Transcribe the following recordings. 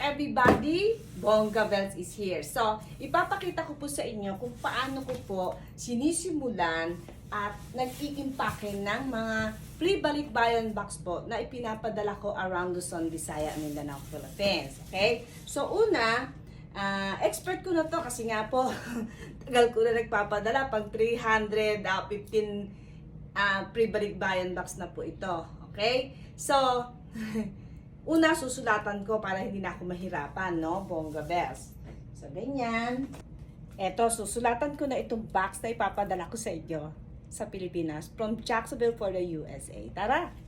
everybody! Bongga Bells is here. So, ipapakita ko po sa inyo kung paano ko po sinisimulan at nag-iimpake ng mga pre-balikbayan box po na ipinapadala ko around Luzon, Visaya, Mindanao, Philippines. Okay? So, una, ah, expert ko na to kasi nga po, tagal ko na nagpapadala. Pag 315 ah, pre-balikbayan box na po ito. Okay? So, una susulatan ko para hindi na ako mahirapan, no? Bongga bells. So, ganyan. Eto, susulatan ko na itong box na ipapadala ko sa inyo sa Pilipinas from Jacksonville for the USA. Tara!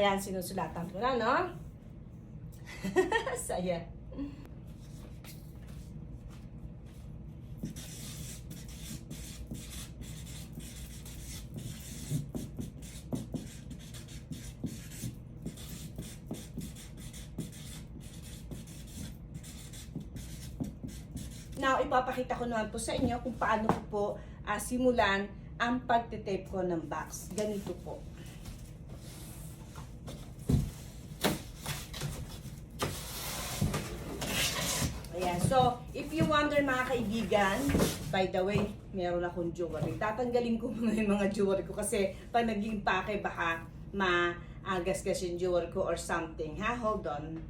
Ayan, sinusulatan ko na, no? Saya. Now, ipapakita ko naman po sa inyo kung paano po ah, simulan ang pagtitape ko ng box. Ganito po. Ayan. So, if you wonder mga kaibigan, by the way, meron akong jewelry. Tatanggalin ko muna yung mga jewelry ko kasi pag naging pake baka maagas-gas yung jewelry ko or something. Ha? Hold on.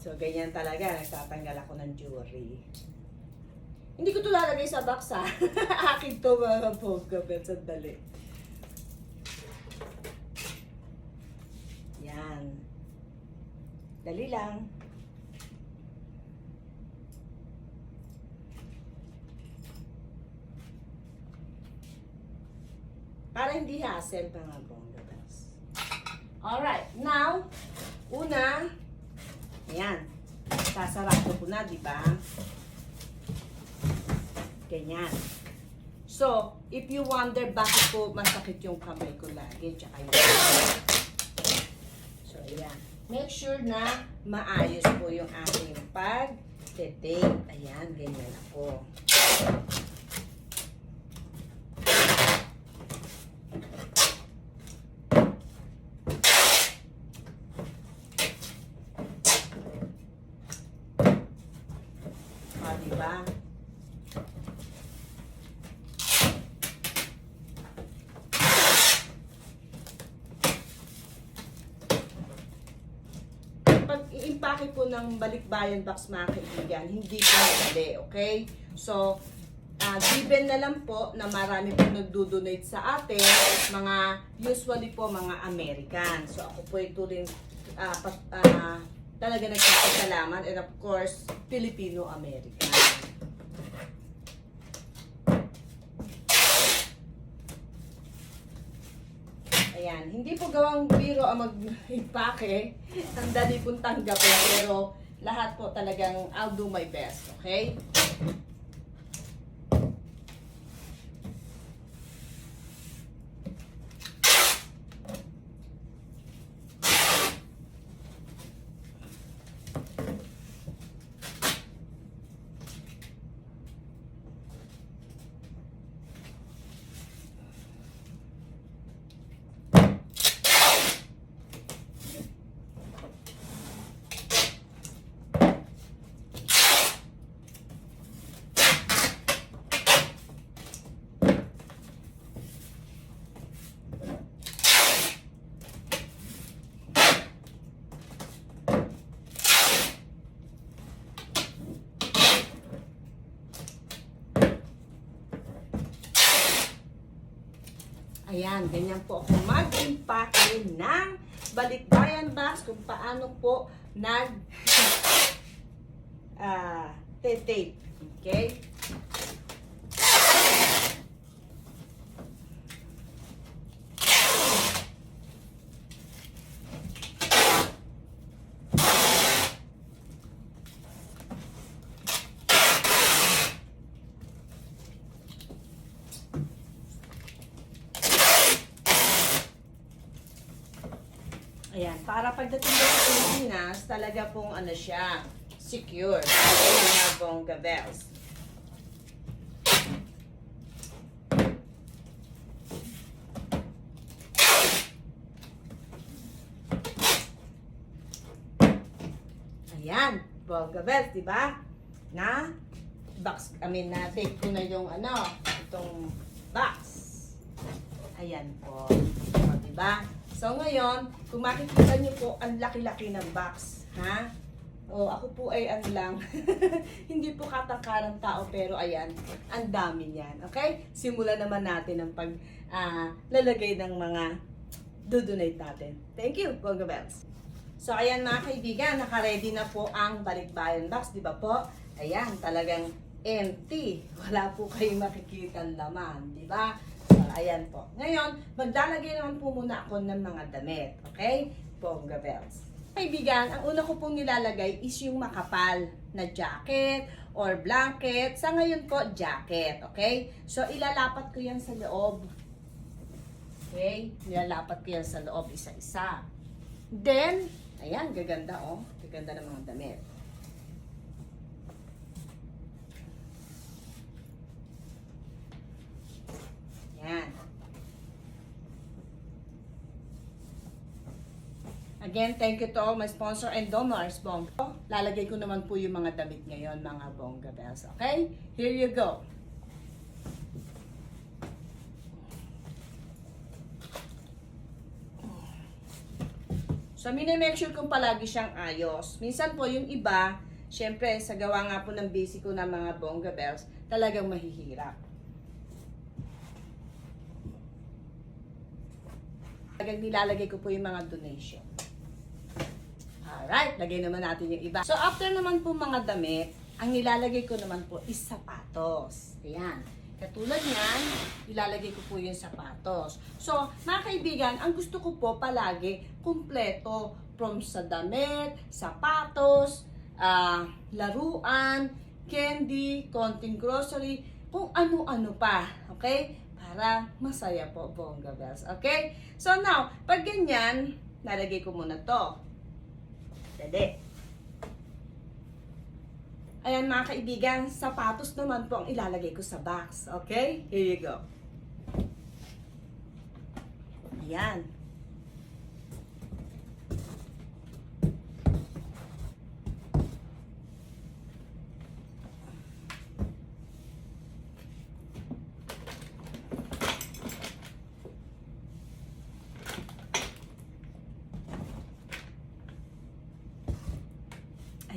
So, ganyan talaga. Nagtatanggal ako ng jewelry. Hindi ko ito lalagay sa box ha. Akin to mga pogabet. Sandali. Yan. Dali lang. Para hindi hassle mga bongga bells. Alright, now, una, ayan, sasarado ko na, di ba? Ganyan. So, if you wonder bakit po masakit yung kamay ko lagi, tsaka yung So, ayan. Make sure na maayos po yung aking pag-tape. Ayan, ganyan ako. O, di ba? Pag i-impake po ng balikbayan box mga kaibigan, hindi po madali, okay? So, ah, given na lang po na marami po nagdo-donate sa atin, mga usually po mga American. So, ako po ito rin ah, pa- ah, talaga nagpapasalamat and of course, Filipino-American. Ayan, hindi po gawang biro ang mag-impake. Ang dali pong tanggapin, pero lahat po talagang I'll do my best, okay? Ayan, ganyan po ako mag-impake ng balikbayan box kung paano po nag ah tape. Okay? Ayan. para pagdating sa Pilipinas, talaga pong ano siya, secure. Okay, mga bongga bells. Ayan, bongga bells, di ba? Na, box, I mean, na take ko na yung ano, itong box. Ayan po. O, di ba? So ngayon, kung makikita niyo po, ang laki-laki ng box. Ha? O, ako po ay ano lang, hindi po katangkarang tao, pero ayan, ang dami niyan. Okay? Simulan naman natin ang pag ah, lalagay ng mga dudonate natin. Thank you, Bonga Bells. So, ayan mga kaibigan, naka-ready na po ang balikbayan box, di ba po? Ayan, talagang empty. Wala po kayong makikita laman, di ba? Ayan po. Ngayon, maglalagay naman po muna ako ng mga damit. Okay? Bongga bells. Kaibigan, ang una ko pong nilalagay is yung makapal na jacket or blanket. Sa ngayon po, jacket. Okay? So, ilalapat ko yan sa loob. Okay? Nilalapat ko yan sa loob isa-isa. Then, ayan, gaganda oh. Gaganda ng mga damit. Yan. Again, thank you to all my sponsor and donors, Bong. Lalagay ko naman po yung mga damit ngayon, mga Bongga Bells. Okay? Here you go. So, minimake sure kong palagi siyang ayos. Minsan po, yung iba, syempre, sa gawa nga po ng basic ko ng mga Bongga Bells, talagang mahihirap. Talagang nilalagay ko po yung mga donation. Alright, lagay naman natin yung iba. So, after naman po mga damit, ang nilalagay ko naman po is sapatos. Ayan. Katulad niyan, ilalagay ko po yung sapatos. So, mga kaibigan, ang gusto ko po palagi, kumpleto. From sa damit, sapatos, ah, laruan, candy, konting grocery, kung ano-ano pa. Okay? Para masaya po, bongga bells. Okay? So now, pag ganyan, nalagay ko muna to. Dali. Ayan mga kaibigan, sapatos naman po ang ilalagay ko sa box. Okay? Here you go. Ayan.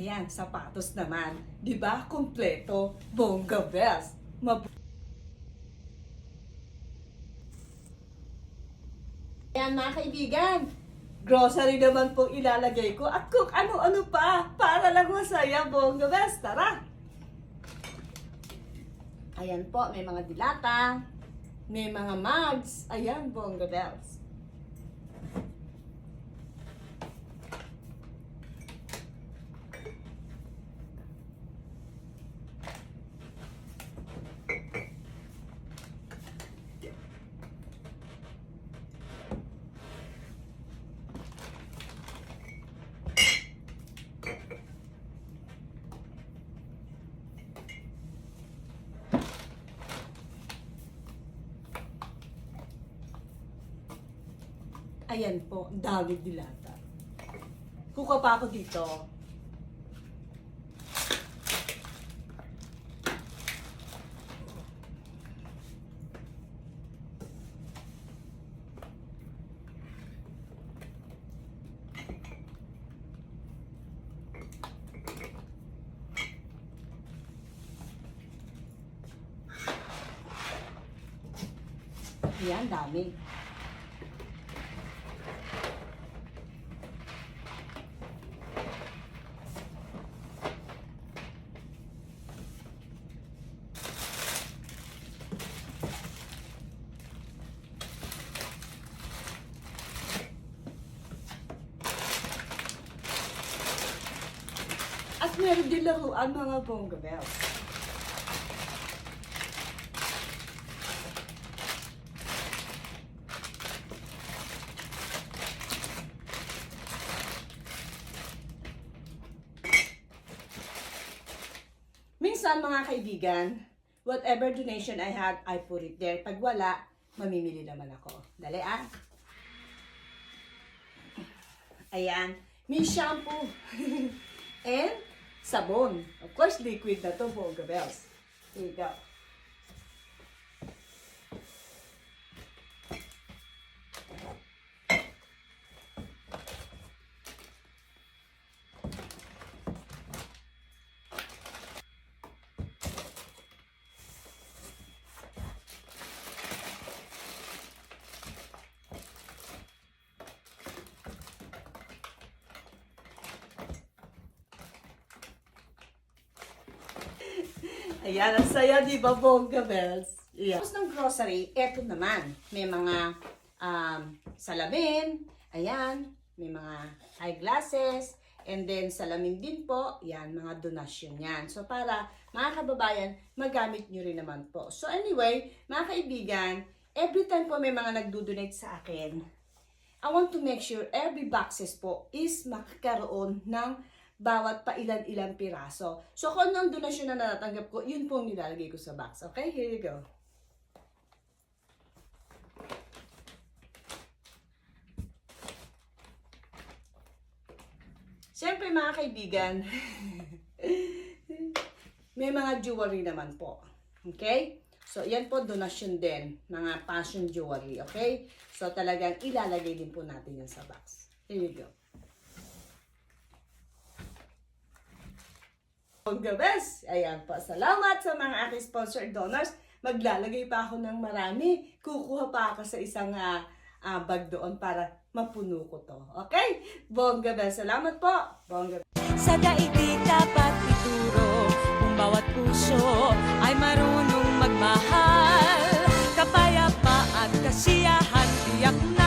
Ayan, sapatos naman. Di ba? Kompleto. Bongga bells. Mab Ayan mga kaibigan. Grocery naman po ilalagay ko. At kung ano-ano pa. Para lang masaya. Bongga bells. Tara! Ayan po, may mga dilata. May mga mugs. Ayan, bongga bells. Ayan po, dami dilata. Kuka pa ako dito. Ayan, dami. At meron din laruan mga bongga bell. Minsan mga kaibigan, whatever donation I had, I put it there. Pag wala, mamimili naman ako. Dali ah. Ayan. May shampoo. And sabon. Of course, liquid na to po, Gabels. Here you go. Ayan, ang saya, di ba, Bongga Bells? Yeah. Tapos ng grocery, eto naman. May mga um, salamin, ayan, may mga eyeglasses, and then salamin din po, yan, mga donasyon yan. So, para mga kababayan, magamit nyo rin naman po. So, anyway, mga kaibigan, every time po may mga nagdo-donate sa akin, I want to make sure every boxes po is makakaroon ng bawat pa ilan-ilang piraso. So, kung ano ang donasyon na natatanggap ko, yun po ang nilalagay ko sa box. Okay? Here you go. Siyempre, mga kaibigan, may mga jewelry naman po. Okay? So, yan po donasyon din, mga fashion jewelry. Okay? So, talagang ilalagay din po natin yan sa box. Here you go. Pagkabes, ayan po. Salamat sa mga aking sponsor donors. Maglalagay pa ako ng marami. Kukuha pa ako sa isang ah, ah, bag doon para mapuno ko to. Okay? Bongga bes. Salamat po. Bongga Sa daigdig dapat ituro Kung bawat puso ay marunong magmahal Kapayapaan, kasiyahan, tiyak na